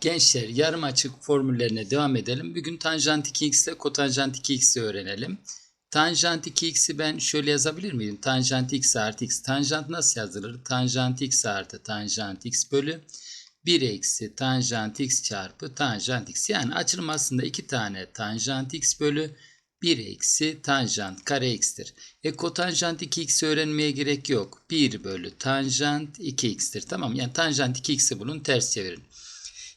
Gençler yarım açık formüllerine devam edelim. Bugün tanjant 2x ile kotanjant 2x'i öğrenelim. Tanjant 2x'i ben şöyle yazabilir miyim? Tanjant x artı x. Tanjant nasıl yazılır? Tanjant x artı tanjant x bölü 1 eksi tanjant x çarpı tanjant x. Yani açılım aslında iki tane tanjant x bölü 1 eksi tanjant kare x'tir. E kotanjant 2x'i öğrenmeye gerek yok. 1 bölü tanjant 2x'tir. Tamam yani tanjant 2x'i bulun ters çevirin.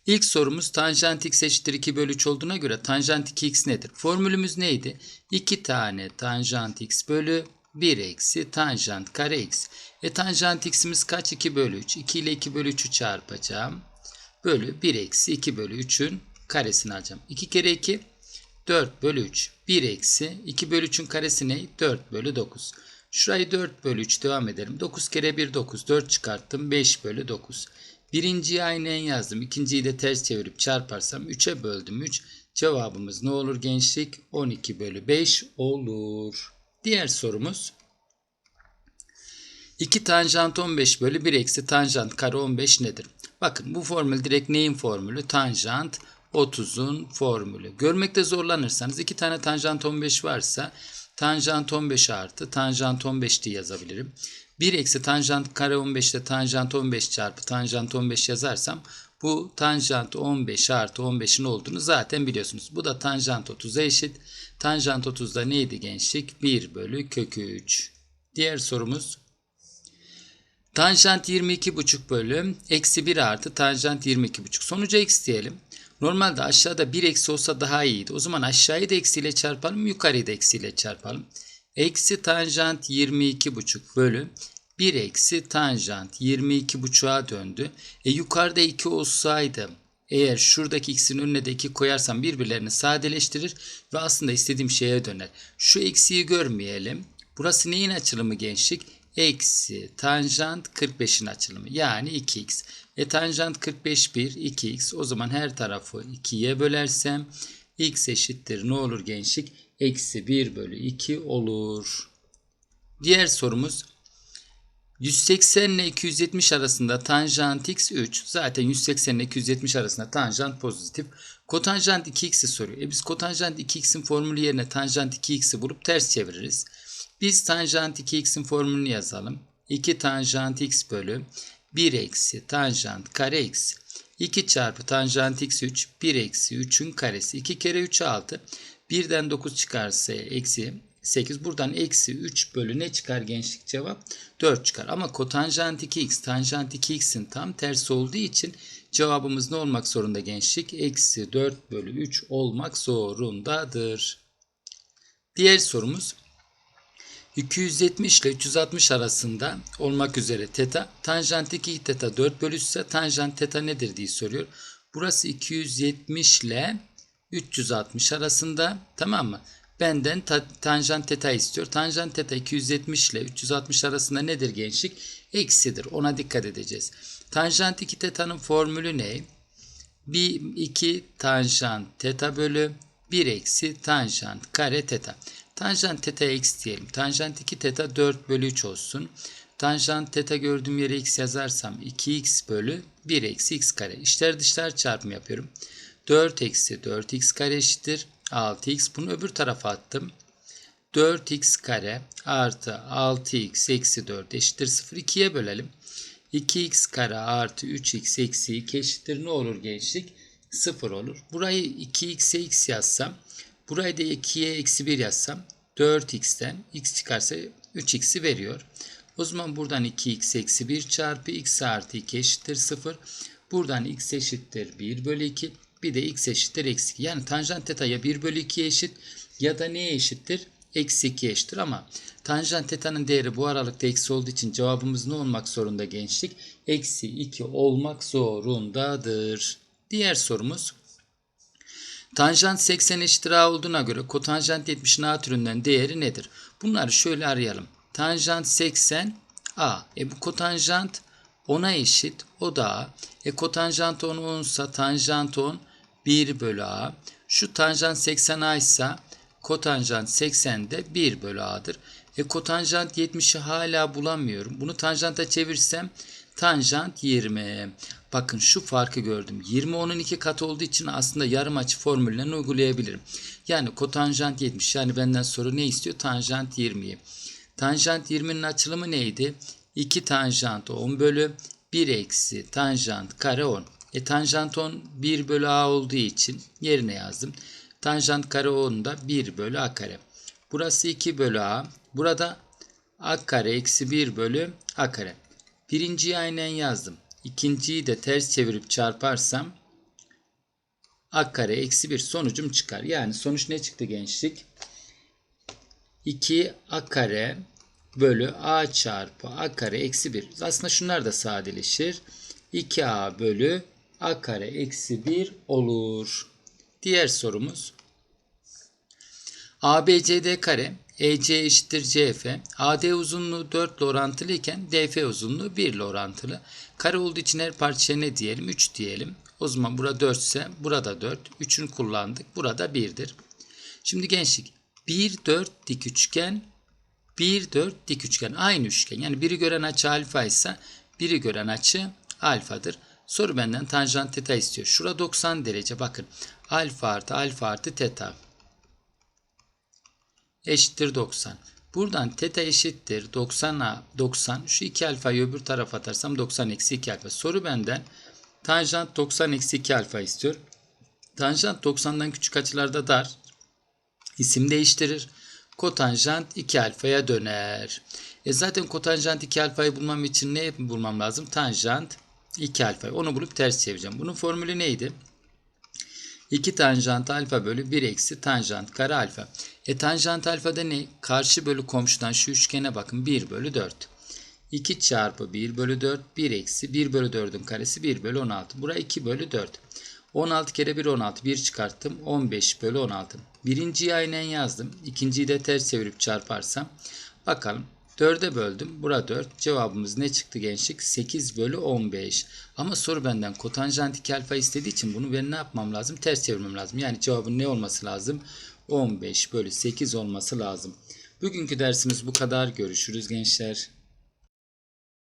İlk sorumuz tanjant x eşittir 2 bölü 3 olduğuna göre tanjant 2x nedir? Formülümüz neydi? 2 tane tanjant x bölü 1 eksi tanjant kare x. E tanjant x'imiz kaç? 2 bölü 3. 2 ile 2 bölü 3'ü çarpacağım. Bölü 1 eksi 2 bölü 3'ün karesini alacağım. 2 kere 2 4 bölü 3. 1 eksi 2 bölü 3'ün karesi ne? 4 bölü 9. Şurayı 4 bölü 3 devam edelim. 9 kere 1 9. 4 çıkarttım. 5 bölü 9. Birinciyi aynen yazdım. İkinciyi de ters çevirip çarparsam 3'e böldüm 3. Cevabımız ne olur gençlik? 12 bölü 5 olur. Diğer sorumuz. 2 tanjant 15 bölü 1 eksi tanjant kare 15 nedir? Bakın bu formül direkt neyin formülü? Tanjant 30'un formülü. Görmekte zorlanırsanız 2 tane tanjant 15 varsa tanjant 15 artı tanjant 15 diye yazabilirim. 1 eksi tanjant kare 15 ile tanjant 15 çarpı tanjant 15 yazarsam bu tanjant 15 artı 15'in olduğunu zaten biliyorsunuz. Bu da tanjant 30'a eşit. Tanjant 30'da neydi gençlik? 1 bölü kök 3. Diğer sorumuz. Tanjant 22,5 bölü eksi 1 artı tanjant 22,5. Sonuca x diyelim. Normalde aşağıda 1 eksi olsa daha iyiydi. O zaman aşağıyı da eksiyle çarpalım. Yukarıyı da eksiyle çarpalım. Eksi tanjant 22,5 bölü 1 eksi tanjant 22,5'a döndü. E yukarıda 2 olsaydı eğer şuradaki x'in önüne de 2 koyarsam birbirlerini sadeleştirir ve aslında istediğim şeye döner. Şu eksiği görmeyelim. Burası neyin açılımı gençlik? Eksi tanjant 45'in açılımı. Yani 2x. E tanjant 45 1 2x. O zaman her tarafı 2'ye bölersem x eşittir ne olur gençlik? Eksi 1 bölü 2 olur. Diğer sorumuz 180 ile 270 arasında tanjant x 3. Zaten 180 ile 270 arasında tanjant pozitif. Kotanjant 2x'i soruyor. E biz kotanjant 2x'in formülü yerine tanjant 2x'i bulup ters çeviririz. Biz tanjant 2x'in formülünü yazalım. 2 tanjant x bölü 1 eksi tanjant kare x. 2 çarpı tanjant x 3. 1 eksi 3'ün karesi. 2 kere 3 6. 1'den 9 çıkarsa eksi 8. Buradan eksi 3 bölü ne çıkar gençlik cevap? 4 çıkar. Ama kotanjant 2x tanjant 2x'in tam tersi olduğu için cevabımız ne olmak zorunda gençlik? Eksi 4 bölü 3 olmak zorundadır. Diğer sorumuz 270 ile 360 arasında olmak üzere teta. Tanjant 2 teta 4 bölü 3 ise tanjant teta nedir diye soruyor. Burası 270 ile 360 arasında tamam mı? Benden ta, tanjant teta istiyor. Tanjant teta 270 ile 360 arasında nedir gençlik? Eksidir. Ona dikkat edeceğiz. Tanjant 2 teta'nın formülü ne? 1 2 tanjant teta bölü 1 eksi tanjant kare teta. Tanjant teta x diyelim. Tanjant 2 teta 4 bölü 3 olsun. Tanjant teta gördüğüm yere x yazarsam 2x bölü 1 eksi x kare. İşler dışlar çarpımı yapıyorum. 4 eksi 4x kare eşittir. 6x. Bunu öbür tarafa attım. 4x kare artı 6x eksi 4 eşittir 0. 2'ye bölelim. 2x kare artı 3x eksi 2 eşittir ne olur gençlik? 0 olur. Burayı 2x'e x yazsam burayı da 2'ye eksi 1 yazsam 4x'ten x çıkarsa 3x'i veriyor. O zaman buradan 2x eksi 1 çarpı x artı 2 eşittir 0. Buradan x eşittir 1 bölü 2. Bir de x eşittir eksi 2. Yani tanjant teta ya 1 bölü 2'ye eşit ya da neye eşittir? Eksi 2 eşittir ama tanjant teta'nın değeri bu aralıkta eksi olduğu için cevabımız ne olmak zorunda gençlik? Eksi 2 olmak zorundadır. Diğer sorumuz. Tanjant 80 eşittir a olduğuna göre kotanjant 70'in a türünden değeri nedir? Bunları şöyle arayalım. Tanjant 80 a. E bu kotanjant 10'a eşit. O da a. E kotanjant 10 10 ise tanjant 10 1 bölü a. Şu tanjant 80 a ise kotanjant 80 de 1 bölü a'dır. E kotanjant 70'i hala bulamıyorum. Bunu tanjanta çevirsem tanjant 20. Bakın şu farkı gördüm. 20 onun 2 katı olduğu için aslında yarım açı formüllerini uygulayabilirim. Yani kotanjant 70. Yani benden soru ne istiyor? Tanjant 20'yi. Tanjant 20'nin açılımı neydi? 2 tanjant 10 bölü 1 eksi tanjant kare 10. E tanjant 10 1 bölü a olduğu için yerine yazdım. Tanjant kare 10 da 1 bölü a kare. Burası 2 bölü a. Burada a kare eksi 1 bölü a kare. Birinciyi aynen yazdım. İkinciyi de ters çevirip çarparsam a kare eksi 1 sonucum çıkar. Yani sonuç ne çıktı gençlik? 2 a kare bölü a çarpı a kare eksi 1. Aslında şunlar da sadeleşir. 2a bölü a kare eksi 1 olur. Diğer sorumuz. ABCD kare EC eşittir CF. AD uzunluğu 4 ile orantılı iken DF uzunluğu 1 ile orantılı. Kare olduğu için her parçaya ne diyelim? 3 diyelim. O zaman burada 4 ise burada 4. 3'ünü kullandık. Burada 1'dir. Şimdi gençlik 1 4 dik üçgen 1 4 dik üçgen aynı üçgen. Yani biri gören açı alfa ise biri gören açı alfadır. Soru benden tanjant teta istiyor. Şura 90 derece bakın. Alfa artı alfa artı teta eşittir 90. Buradan teta eşittir 90'a 90. Şu 2 alfayı öbür tarafa atarsam 90 eksi 2 alfa. Soru benden tanjant 90 eksi 2 alfa istiyor. Tanjant 90'dan küçük açılarda dar. İsim değiştirir. Kotanjant 2 alfaya döner. E zaten kotanjant 2 alfayı bulmam için ne bulmam lazım? Tanjant 2 alfayı. Onu bulup ters çevireceğim. Bunun formülü neydi? 2 tanjant alfa bölü 1 eksi tanjant kare alfa. E tanjant alfada ne? Karşı bölü komşudan şu üçgene bakın 1 bölü 4. 2 çarpı 1 bölü 4 1 eksi 1 bölü 4'ün karesi 1 bölü 16. Bura 2 bölü 4. 16 kere 1 16 1 çıkarttım 15 bölü 16. Birinciyi aynen yazdım. İkinciyi de ters çevirip çarparsam bakalım 4'e böldüm. Bura 4. Cevabımız ne çıktı gençlik? 8 bölü 15. Ama soru benden kotanjant 2 alfa istediği için bunu ben ne yapmam lazım? Ters çevirmem lazım. Yani cevabın ne olması lazım? 15 bölü 8 olması lazım. Bugünkü dersimiz bu kadar. Görüşürüz gençler.